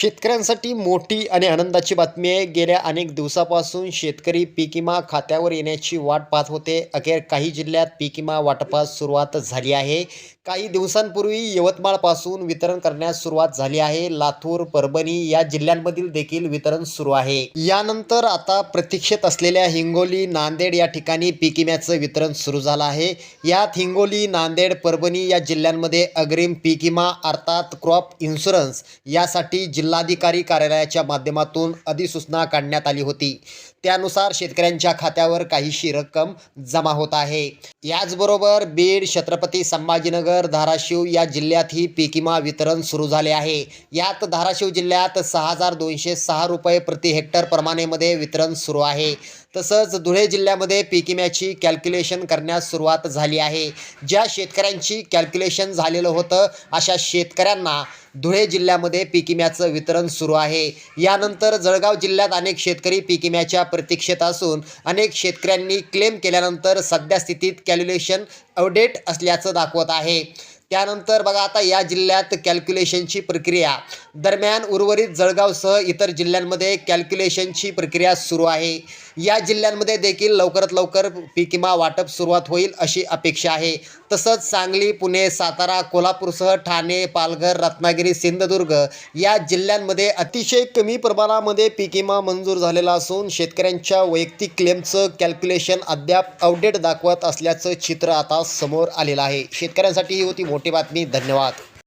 शेतकऱ्यांसाठी मोठी आणि आनंदाची बातमी आहे. गेल्या अनेक दिवसापासून शेतकरी पीक विमा खात्यावर येण्याची वाट पाहत होते. अखेर काही जिल्ह्यात पीक विमा वाटपास सुरुवात झाली आहे. काही दिवसांपूर्वी यवतमाळपासून वितरण करण्यास सुरुवात झाली आहे. लातूर परभणी या जिल्ह्यांमधील देखील वितरण सुरू आहे. यानंतर आता प्रतीक्षेत असलेल्या हिंगोली नांदेड या ठिकाणी पीक विम्याचं वितरण सुरू झालं आहे. यात हिंगोली नांदेड परभणी या जिल्ह्यांमध्ये अग्रिम पीक विमा अर्थात क्रॉप इन्शुरन्स यासाठी जिल्हा जिल्हाधिकारी कार्यालयाच्या माध्यमातून अधिसूचना काढण्यात आली होती. त्यानुसार शेतकऱ्यांच्या खात्यावर काहीशी रक्कम जमा होत आहे. याचबरोबर बीड छत्रपती संभाजीनगर धाराशिव या जिल्ह्यातही पीक विमा वितरण सुरू झाले आहे. यात धाराशिव जिल्ह्यात सहा हजार दोनशे सहा रुपये प्रति हेक्टर प्रमाणेमध्ये वितरण सुरू आहे. तसंच धुळे जिल्ह्यामध्ये पीक विम्याची कॅल्क्युलेशन करण्यास सुरुवात झाली आहे. ज्या शेतकऱ्यांची कॅल्क्युलेशन झालेलं होतं अशा शेतकऱ्यांना धुळे जिल्ह्यामध्ये पीक विम्याचं वितरण सुरू आहे. यानंतर जळगाव जिल्ह्यात अनेक शेतकरी पीक विम्याच्या प्रतीक्षेत असून अनेक शेतकऱ्यांनी क्लेम केल्यानंतर सध्या स्थितीत कॅल्क्युलेशन अपडेट असल्याचं दाखवत आहे. त्यानंतर बघा आता या जिल्ह्यात कॅल्क्युलेशनची प्रक्रिया. दरम्यान उर्वरित जळगावसह इतर जिल्ह्यांमध्ये कॅल्क्युलेशनची प्रक्रिया सुरू आहे. या जिल्ह्यांमध्ये देखील लवकरात लवकर पीक विमा वाटप सुरुवात होईल अशी अपेक्षा आहे. तसंच सांगली पुणे सातारा कोल्हापूरसह ठाणे पालघर रत्नागिरी सिंधुदुर्ग या जिल्ह्यांमध्ये अतिशय कमी प्रमाणामध्ये पीक विमा मंजूर झालेला असून शेतकऱ्यांच्या वैयक्तिक क्लेमचं कॅल्क्युलेशन अद्याप अपडेट दाखवत असल्याचं चित्र आता समोर आलेलं आहे. शेतकऱ्यांसाठी ही होती मोठी बातमी. धन्यवाद.